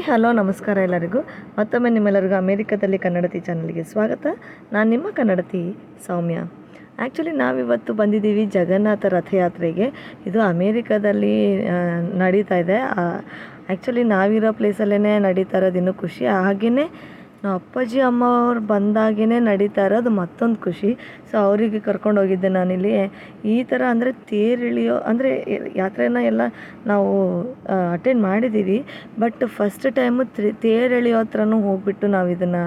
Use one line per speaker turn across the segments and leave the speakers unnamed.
Hello, ನಮಸ್ಕಾರ ಎಲ್ಲರಿಗೂ. ಮತ್ತೊಮ್ಮೆ ನಿಮ್ಮೆಲ್ಲರಿಗೂ ಅಮೇರಿಕಾದಲ್ಲಿ ಕನ್ನಡತಿ ಚಾನಲ್ಗೆ ಸ್ವಾಗತ. ನಾನು ನಿಮ್ಮ ಕನ್ನಡತಿ ಸೌಮ್ಯ. ಆ್ಯಕ್ಚುಲಿ ನಾವಿವತ್ತು ಬಂದಿದ್ದೀವಿ ಜಗನ್ನಾಥ ರಥಯಾತ್ರೆಗೆ. ಇದು ಅಮೇರಿಕಾದಲ್ಲಿ ನಡೀತಾ ಇದೆ. ಆ್ಯಕ್ಚುಲಿ ನಾವಿರೋ ಪ್ಲೇಸಲ್ಲೇ ನಡೀತಾ ಇರೋದು ಇನ್ನೂ ಖುಷಿ. ಹಾಗೆಯೇ ನಮ್ಮ ಅಪ್ಪಾಜಿ, ಅಮ್ಮ ಅವ್ರು ಬಂದಾಗೇ ನಡೀತಾ ಇರೋದು ಮತ್ತೊಂದು ಖುಷಿ. ಸೊ ಅವರಿಗೆ ಕರ್ಕೊಂಡು ಹೋಗಿದ್ದೆ ನಾನಿಲ್ಲಿ. ಈ ಥರ ಅಂದರೆ ತೇರು ಅಂದರೆ ಯಾತ್ರೆನ ಎಲ್ಲ ನಾವು ಅಟೆಂಡ್ ಮಾಡಿದ್ದೀವಿ ಬಟ್ ಫಸ್ಟ್ ಟೈಮು ತೇರು ಎಳೆಯೋ ಹತ್ರನೂ ಹೋಗ್ಬಿಟ್ಟು ನಾವು ಇದನ್ನು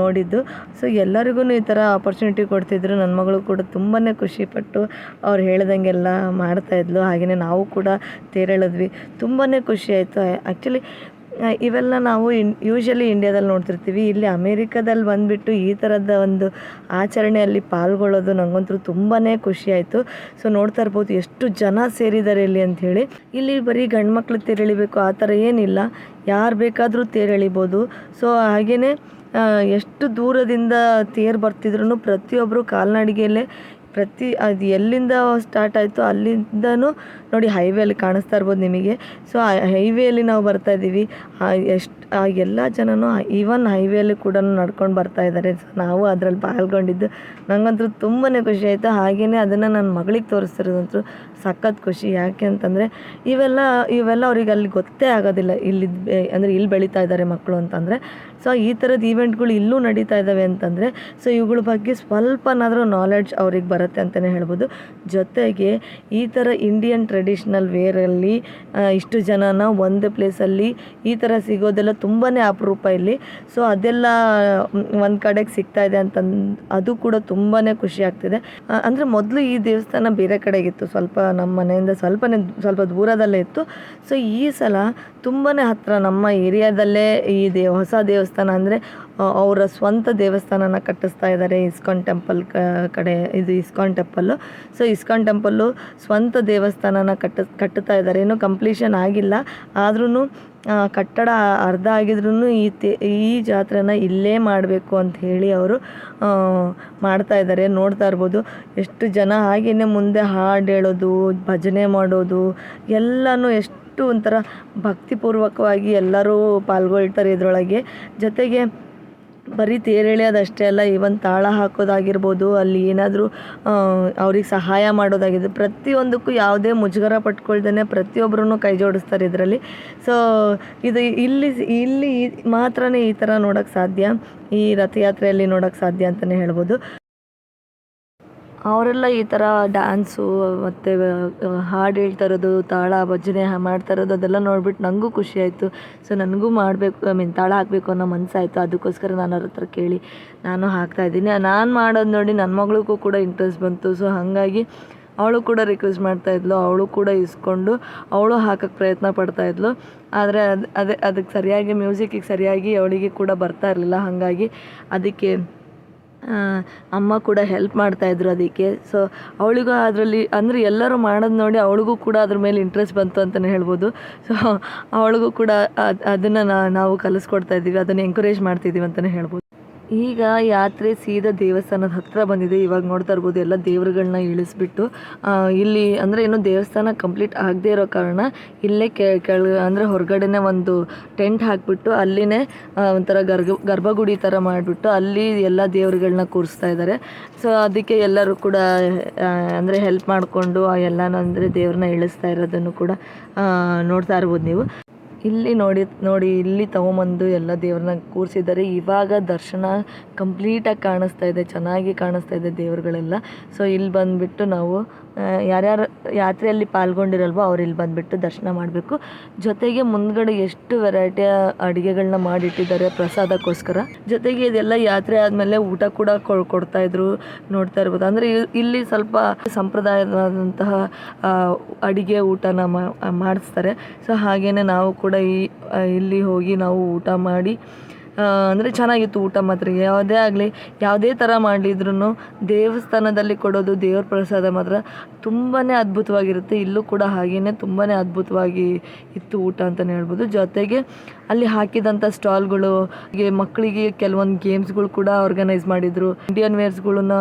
ನೋಡಿದ್ದು. ಸೊ ಎಲ್ಲರಿಗೂ ಈ ಥರ ಆಪರ್ಚುನಿಟಿ ಕೊಡ್ತಿದ್ರು. ನನ್ನ ಮಗಳು ಕೂಡ ತುಂಬಾ ಖುಷಿಪಟ್ಟು ಅವ್ರು ಹೇಳ್ದಂಗೆಲ್ಲ ಮಾಡ್ತಾಯಿದ್ಲು ಹಾಗೆಯೇ ನಾವು ಕೂಡ ತೇರೆಳಿದ್ವಿ. ತುಂಬಾ ಖುಷಿ ಆಯಿತು. ಆ್ಯಕ್ಚುಲಿ ಇವೆಲ್ಲ ನಾವು ಇನ್ ಯೂಶಲಿ ಇಂಡ್ಯಾದಲ್ಲಿ ನೋಡ್ತಿರ್ತೀವಿ. ಇಲ್ಲಿ ಅಮೇರಿಕಾದಲ್ಲಿ ಬಂದುಬಿಟ್ಟು ಈ ಥರದ ಒಂದು ಆಚರಣೆಯಲ್ಲಿ ಪಾಲ್ಗೊಳ್ಳೋದು ನನಗಂತೂ ತುಂಬಾ ಖುಷಿ ಆಯಿತು. ಸೊ ನೋಡ್ತಾ ಇರ್ಬೋದು ಎಷ್ಟು ಜನ ಸೇರಿದ್ದಾರೆ ಇಲ್ಲಿ ಅಂಥೇಳಿ ಇಲ್ಲಿ ಬರೀ ಗಂಡು ಮಕ್ಳು ತೇರೆಳಿಬೇಕು, ಆ ಥರ ಏನಿಲ್ಲ. ಯಾರು ಬೇಕಾದರೂ ತೇರೆಳಿಬೋದು. ಸೊ ಹಾಗೆಯೇ ಎಷ್ಟು ದೂರದಿಂದ ತೇರು ಬರ್ತಿದ್ರು ಪ್ರತಿಯೊಬ್ಬರು ಕಾಲ್ನಡಿಗೆಯಲ್ಲೇ ಪ್ರತಿ, ಅದು ಎಲ್ಲಿಂದ ಸ್ಟಾರ್ಟ್ ಆಯಿತು ಅಲ್ಲಿಂದನೂ ನೋಡಿ ಹೈವೇಲಿ ಕಾಣಿಸ್ತಾ ಇರ್ಬೋದು ನಿಮಗೆ. ಸೊ ಹೈವೇಲಿ ನಾವು ಬರ್ತಾ ಇದ್ದೀವಿ. ಎಷ್ಟು ಎಲ್ಲ ಜನನೂ ಈವನ್ ಹೈವೇಲಿ ಕೂಡ ನಡ್ಕೊಂಡು ಬರ್ತಾ ಇದ್ದಾರೆ ಸೊ ನಾವು ಅದರಲ್ಲಿ ಪಾಲ್ಗೊಂಡಿದ್ದು ನನಗಂತೂ ತುಂಬಾ ಖುಷಿ ಆಯಿತು. ಹಾಗೆಯೇ ಅದನ್ನು ನನ್ನ ಮಗಳಿಗೆ ತೋರಿಸ್ತಿರೋದಂತೂ ಸಖತ್ ಖುಷಿ. ಯಾಕೆ ಅಂತಂದರೆ ಇವೆಲ್ಲ ಇವೆಲ್ಲ ಅವ್ರಿಗೆ ಅಲ್ಲಿ ಗೊತ್ತೇ ಆಗೋದಿಲ್ಲ. ಇಲ್ಲಿ ಅಂದರೆ ಇಲ್ಲಿ ಬೆಳೀತಾ ಇದ್ದಾರೆ ಮಕ್ಕಳು ಅಂತಂದರೆ. ಸೊ ಈ ಥರದ ಈವೆಂಟ್ಗಳು ಇಲ್ಲೂ ನಡೀತಾ ಇದ್ದಾವೆ ಅಂತಂದರೆ ಸೊ ಇವುಗಳ ಬಗ್ಗೆ ಸ್ವಲ್ಪನಾದರೂ ನಾಲೆಡ್ಜ್ ಅವ್ರಿಗೆ ಬರುತ್ತೆ ಅಂತಲೇ ಹೇಳ್ಬೋದು. ಜೊತೆಗೆ ಈ ಥರ ಇಂಡಿಯನ್ ಟ್ರೆಡಿಷ್ನಲ್ ವೇರಲ್ಲಿ ಇಷ್ಟು ಜನನ ಒಂದು ಪ್ಲೇಸಲ್ಲಿ ಈ ಥರ ಸಿಗೋದೆಲ್ಲ ತುಂಬಾ ಅಪರೂಪ ಇಲ್ಲಿ. ಸೊ ಅದೆಲ್ಲ ಒಂದು ಕಡೆಗೆ ಸಿಗ್ತಾ ಇದೆ ಅಂತಂದು, ಅದು ಕೂಡ ತುಂಬಾ ಖುಷಿ ಆಗ್ತಿದೆ. ಅಂದರೆ ಮೊದಲು ಈ ದೇವಸ್ಥಾನ ಬೇರೆ ಕಡೆಗಿತ್ತು ಸ್ವಲ್ಪ ನಮ್ಮ ಮನೆಯಿಂದ ಸ್ವಲ್ಪನೇ ಸ್ವಲ್ಪ ದೂರದಲ್ಲೇ ಇತ್ತು. ಸೊ ಈ ಸಲ ತುಂಬಾ ಹತ್ತಿರ ನಮ್ಮ ಏರಿಯಾದಲ್ಲೇ ಈ ದೇವ ಹೊಸ ದೇವಸ್ಥಾನ ಅಂದರೆ ಅವರ ಸ್ವಂತ ದೇವಸ್ಥಾನನ ಕಟ್ಟಿಸ್ತಾ ಇದ್ದಾರೆ ಇಸ್ಕಾನ್ ಟೆಂಪಲ್ ಕಡೆ. ಇದು ISKCON temple. So ISKCON temple ಸ್ವಂತ ದೇವಸ್ಥಾನನ ಕಟ್ಟ, ಕಟ್ಟುತ್ತಾ ಇದ್ದಾರೆ ಇನ್ನೂ ಕಂಪ್ಲೀಷನ್ ಆಗಿಲ್ಲ. ಆದ್ರೂ ಕಟ್ಟಡ ಅರ್ಧ ಆಗಿದ್ರೂ ಈ ತೇ, ಈ ಜಾತ್ರೆನ ಇಲ್ಲೇ ಮಾಡಬೇಕು ಅಂತ ಹೇಳಿ ಅವರು ಮಾಡ್ತಾ ಇದ್ದಾರೆ, ನೋಡ್ತಾ ಇರ್ಬೋದು. ಎಷ್ಟು ಜನ ಹಾಗೆಯೇ ಮುಂದೆ ಹಾಡು ಹೇಳೋದು, ಭಜನೆ ಮಾಡೋದು, ಎಲ್ಲನೂ ಎಷ್ಟು ಒಂಥರ ಭಕ್ತಿಪೂರ್ವಕವಾಗಿ ಎಲ್ಲರೂ ಪಾಲ್ಗೊಳ್ತಾರೆ ಇದರೊಳಗೆ. ಜೊತೆಗೆ ಬರೀ ತೇರು ಅಷ್ಟೇ ಅಲ್ಲ ಈವನ್ ತಾಳ ಹಾಕೋದಾಗಿರ್ಬೋದು, ಅಲ್ಲಿ ಏನಾದರೂ ಅವ್ರಿಗೆ ಸಹಾಯ ಮಾಡೋದಾಗಿದೆ ಪ್ರತಿಯೊಂದಕ್ಕೂ ಯಾವುದೇ ಮುಜುಗರ ಪಟ್ಕೊಳ್ದೇ ಪ್ರತಿಯೊಬ್ಬರೂ ಕೈ ಜೋಡಿಸ್ತಾರೆ ಇದರಲ್ಲಿ. ಸೊ ಇದು ಇಲ್ಲಿ ಇಲ್ಲಿ ಮಾತ್ರನೇ ಈ ಥರ ನೋಡೋಕ್ಕೆ ಸಾಧ್ಯ, ಈ ರಥಯಾತ್ರೆಯಲ್ಲಿ ನೋಡೋಕ್ಕೆ ಸಾಧ್ಯ ಅಂತಲೇ ಹೇಳ್ಬೋದು. ಅವರೆಲ್ಲ ಈ ಥರ ಡ್ಯಾನ್ಸು ಮತ್ತು ಹಾಡು ಹೇಳ್ತಾ ಇರೋದು ತಾಳ ಭಜನೆ ಮಾಡ್ತಾ ಇರೋದು ಅದೆಲ್ಲ ನೋಡ್ಬಿಟ್ಟು ನನಗೂ ಖುಷಿ ಆಯಿತು. ಸೊ ನನಗೂ ಮಾಡಬೇಕು ಐ ಮೀನ್ ತಾಳ ಹಾಕಬೇಕು ಅನ್ನೋ ಮನಸ್ಸಾಯಿತು ಅದಕ್ಕೋಸ್ಕರ ನಾನು ಅವ್ರ ಹತ್ರ ಕೇಳಿ, ನಾನು ಹಾಕ್ತಾ ಇದ್ದೀನಿ. ನಾನು ಮಾಡೋದು ನೋಡಿ ನನ್ನ ಮಗಳಿಗೂ ಕೂಡ ಇಂಟ್ರೆಸ್ಟ್ ಬಂತು. ಸೊ ಹಾಗಾಗಿ ಅವಳು ಕೂಡ ರಿಕ್ವೆಸ್ಟ್ ಮಾಡ್ತಾ ಇದ್ಲು. ಅವಳು ಕೂಡ ಇಸ್ಕೊಂಡು ಅವಳು ಹಾಕಕ್ಕೆ ಪ್ರಯತ್ನ ಪಡ್ತಾ ಇದ್ಲು. ಆದರೆ ಅದು, ಅದೇ ಅದಕ್ಕೆ ಸರಿಯಾಗಿ ಮ್ಯೂಸಿಕ್ಕಿಗೆ ಸರಿಯಾಗಿ ಅವಳಿಗೆ ಕೂಡ ಬರ್ತಾ ಇರಲಿಲ್ಲ. ಹಾಗಾಗಿ ಅದಕ್ಕೆ ಅಮ್ಮ ಕೂಡ ಹೆಲ್ಪ್ ಮಾಡ್ತಾಯಿದ್ರು ಅದಕ್ಕೆ. ಸೊ ಅವಳಿಗೂ ಅದರಲ್ಲಿ, ಅಂದರೆ ಎಲ್ಲರೂ ಮಾಡೋದು ನೋಡಿ ಅವಳಿಗೂ ಕೂಡ ಅದ್ರ ಮೇಲೆ ಇಂಟ್ರೆಸ್ಟ್ ಬಂತು ಅಂತಲೇ ಹೇಳ್ಬೋದು. ಸೊ ಅವಳಿಗೂ ಕೂಡ ಅದು, ಅದನ್ನು ನಾವು ಕಲಿಸ್ಕೊಡ್ತಾ ಇದ್ದೀವಿ, ಅದನ್ನು ಎಂಕರೇಜ್ ಮಾಡ್ತಿದ್ದೀವಿ ಅಂತಲೇ ಹೇಳ್ಬೋದು. ಈಗ ಯಾತ್ರೆ ಸೀದಾ ದೇವಸ್ಥಾನದ ಹತ್ತಿರ ಬಂದಿದೆ. ಇವಾಗ ನೋಡ್ತಾ ಇರ್ಬೋದು ಎಲ್ಲ ದೇವರುಗಳನ್ನ ಇಳಿಸ್ಬಿಟ್ಟು ಇಲ್ಲಿ ಅಂದರೆ ಇನ್ನೂ ದೇವಸ್ಥಾನ ಕಂಪ್ಲೀಟ್ ಆಗದೇ ಇರೋ ಕಾರಣ ಇಲ್ಲೇ ಕೆ ಕೆಳ ಅಂದರೆ ಹೊರಗಡೆನೇ ಒಂದು ಟೆಂಟ್ ಹಾಕಿಬಿಟ್ಟು ಅಲ್ಲಿನೇ ಆ, ಒಂಥರ ಗರ್ಭ ಗರ್ಭಗುಡಿ ಥರ ಮಾಡಿಬಿಟ್ಟು ಅಲ್ಲಿ ಎಲ್ಲ ದೇವರುಗಳನ್ನ ಕೂರಿಸ್ತಾ ಇದ್ದಾರೆ ಸೊ ಅದಕ್ಕೆ ಎಲ್ಲರೂ ಕೂಡ ಅಂದರೆ ಹೆಲ್ಪ್ ಮಾಡಿಕೊಂಡು ಎಲ್ಲನೂ ಅಂದರೆ ದೇವ್ರನ್ನ ಇಳಿಸ್ತಾ ಇರೋದನ್ನು ಕೂಡ ನೋಡ್ತಾ ಇರ್ಬೋದು ನೀವು. ಇಲ್ಲಿ ನೋಡಿ ನೋಡಿ, ಇಲ್ಲಿ ತಗೊಂಬಂದು ಎಲ್ಲ ದೇವ್ರನ್ನ ಕೂರಿಸಿದ್ದಾರೆ. ಇವಾಗ ದರ್ಶನ ಕಂಪ್ಲೀಟಾಗಿ ಕಾಣಿಸ್ತಾ ಇದೆ, ಚೆನ್ನಾಗಿ ಕಾಣಿಸ್ತಾ ಇದೆ ದೇವರುಗಳೆಲ್ಲ. ಸೊ ಇಲ್ಲಿ ಬಂದುಬಿಟ್ಟು ನಾವು ಯಾರ್ಯಾರು ಯಾತ್ರೆಯಲ್ಲಿ ಪಾಲ್ಗೊಂಡಿರಲ್ವೋ ಅವ್ರು ಇಲ್ಲಿ ಬಂದುಬಿಟ್ಟು ದರ್ಶನ ಮಾಡಬೇಕು. ಜೊತೆಗೆ ಮುಂದ್ಗಡೆ ಎಷ್ಟು ವೆರೈಟಿಯ ಅಡುಗೆಗಳನ್ನ ಮಾಡಿಟ್ಟಿದ್ದಾರೆ ಪ್ರಸಾದಕ್ಕೋಸ್ಕರ. ಜೊತೆಗೆ ಇದೆಲ್ಲ ಯಾತ್ರೆ ಆದಮೇಲೆ ಊಟ ಕೂಡ ಕೊಡ್ತಾ ಇದ್ರು, ನೋಡ್ತಾ ಇರ್ಬೋದು. ಅಂದರೆ ಇಲ್ಲಿ ಸ್ವಲ್ಪ ಸಂಪ್ರದಾಯದಂತಹ ಅಡುಗೆ ಊಟನ ಮಾಡಿಸ್ತಾರೆ. ಸೊ ಹಾಗೇನೆ ನಾವು ಕೂಡ ಈ ಇಲ್ಲಿ ಹೋಗಿ ನಾವು ಊಟ ಮಾಡಿ ಅಂದರೆ ಚೆನ್ನಾಗಿತ್ತು ಊಟ ಮಾತ್ರ. ಯಾವುದೇ ಆಗಲಿ, ಯಾವುದೇ ಥರ ಮಾಡಲಿದ್ರು ದೇವಸ್ಥಾನದಲ್ಲಿ ಕೊಡೋದು ದೇವ್ರ ಪ್ರಸಾದ ಮಾತ್ರ ತುಂಬಾ ಅದ್ಭುತವಾಗಿರುತ್ತೆ. ಇಲ್ಲೂ ಕೂಡ ಹಾಗೆಯೇ ತುಂಬಾ ಅದ್ಭುತವಾಗಿ ಇತ್ತು ಊಟ ಅಂತಲೇ ಹೇಳ್ಬೋದು. ಜೊತೆಗೆ ಅಲ್ಲಿ ಹಾಕಿದಂಥ ಸ್ಟಾಲ್ಗಳು ಮಕ್ಕಳಿಗೆ ಕೆಲವೊಂದು ಗೇಮ್ಸ್ಗಳು ಕೂಡ ಆರ್ಗನೈಸ್ ಮಾಡಿದರು. ಇಂಡಿಯನ್ ವೇರ್ಸ್ಗಳನ್ನ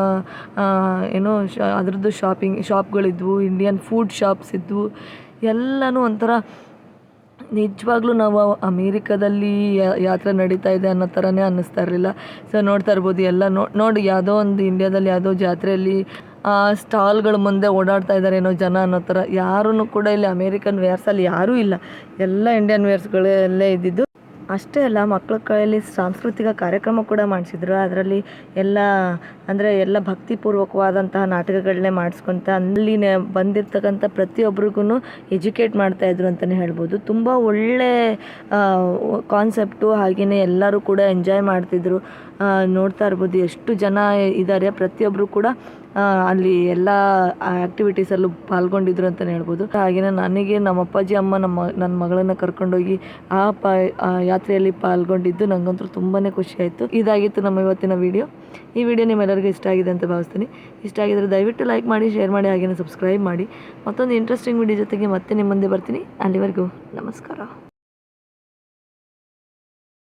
ಏನೋ, ಶಾ, ಅದರದ್ದು ಶಾಪಿಂಗ್ ಶಾಪ್ಗಳಿದ್ವು ಇಂಡಿಯನ್ ಫುಡ್ ಶಾಪ್ಸ್ ಇದ್ವು. ಎಲ್ಲನೂ ಒಂಥರ ನಿಜವಾಗ್ಲೂ ನಾವು ಅಮೇರಿಕಾದಲ್ಲಿ ಯಾತ್ರೆ ನಡೀತಾ ಇದೆ ಅನ್ನೋ ಥರನೇ ಅನ್ನಿಸ್ತಾ ಇರಲಿಲ್ಲ. ಸೊ ನೋಡ್ತಾ ಇರ್ಬೋದು ಎಲ್ಲ ನೋಡಿ ಯಾವುದೋ ಒಂದು ಇಂಡಿಯಾದಲ್ಲಿ ಯಾವುದೋ ಜಾತ್ರೆಯಲ್ಲಿ ಸ್ಟಾಲ್ಗಳ ಮುಂದೆ ಓಡಾಡ್ತಾ ಇದ್ದಾರೆ ಏನೋ ಜನ ಅನ್ನೋ ಥರ. ಯಾರೂ ಕೂಡ ಇಲ್ಲಿ ಅಮೇರಿಕನ್ ವೇರ್ಸಲ್ಲಿ ಯಾರೂ ಇಲ್ಲ. ಎಲ್ಲ ಇಂಡಿಯನ್ ವೇರ್ಸ್ಗಳಲ್ಲೇ ಇದ್ದಿದ್ದು. ಅಷ್ಟೇ ಅಲ್ಲ ಮಕ್ಕಳ ಕೈಯಲ್ಲಿ ಸಾಂಸ್ಕೃತಿಕ ಕಾರ್ಯಕ್ರಮ ಕೂಡ ಮಾಡಿಸಿದ್ರು. ಅದರಲ್ಲಿ ಎಲ್ಲ, ಅಂದರೆ ಎಲ್ಲ ಭಕ್ತಿಪೂರ್ವಕವಾದಂತಹ ನಾಟಕಗಳನ್ನೇ ಮಾಡಿಸ್ಕೊಂತ ಅಲ್ಲಿ ಬಂದಿರ್ತಕ್ಕಂಥ ಪ್ರತಿಯೊಬ್ಬರಿಗೂ ಎಜುಕೇಟ್ ಮಾಡ್ತಾ ಮಾಡ್ತಾಯಿದ್ರು ಅಂತಲೇ ಹೇಳ್ಬೋದು. ತುಂಬ ಒಳ್ಳೆ ಕಾನ್ಸೆಪ್ಟು ಹಾಗೆಯೇ ಎಲ್ಲರೂ ಕೂಡ ಎಂಜಾಯ್ ಮಾಡ್ತಿದ್ರು. ನೋಡ್ತಾ ಇರ್ಬೋದು ಎಷ್ಟು ಜನ ಇದ್ದಾರೆ ಪ್ರತಿಯೊಬ್ಬರು ಕೂಡ ಅಲ್ಲಿ ಎಲ್ಲ ಆ್ಯಕ್ಟಿವಿಟೀಸಲ್ಲೂ ಪಾಲ್ಗೊಂಡಿದ್ರು ಅಂತಲೇ ಹೇಳ್ಬೋದು. ಹಾಗೆಯೇ ನನಗೆ ನಮ್ಮ ಅಪ್ಪಾಜಿ, ಅಮ್ಮ, ನಮ್ಮ ನನ್ನ ಮಗಳನ್ನು ಕರ್ಕೊಂಡೋಗಿ ಆ ಪ, ಆ ಯಾತ್ರೆಯಲ್ಲಿ ಪಾಲ್ಗೊಂಡಿದ್ದು ನನಗಂತೂ ತುಂಬಾ ಖುಷಿ ಆಯಿತು. ಇದಾಗಿತ್ತು ನಮ್ಮ ಇವತ್ತಿನ ವಿಡಿಯೋ ಈ ವಿಡಿಯೋ ನಿಮ್ಮೆಲ್ಲರಿಗೂ ಇಷ್ಟ ಆಗಿದೆ ಅಂತ ಭಾವಿಸ್ತೀನಿ. ಇಷ್ಟ ಆಗಿದ್ರೆ ದಯವಿಟ್ಟು ಲೈಕ್ ಮಾಡಿ ಶೇರ್ ಮಾಡಿ ಹಾಗೆಯೇ ಸಬ್ಸ್ಕ್ರೈಬ್ ಮಾಡಿ. ಮತ್ತೊಂದು ಇಂಟ್ರೆಸ್ಟಿಂಗ್ ವಿಡಿಯೋ ಜೊತೆಗೆ ಮತ್ತೆ ನಿಮ್ಮ ಮುಂದೆ ಬರ್ತೀನಿ. ಅಲ್ಲಿವರೆಗೂ ನಮಸ್ಕಾರ.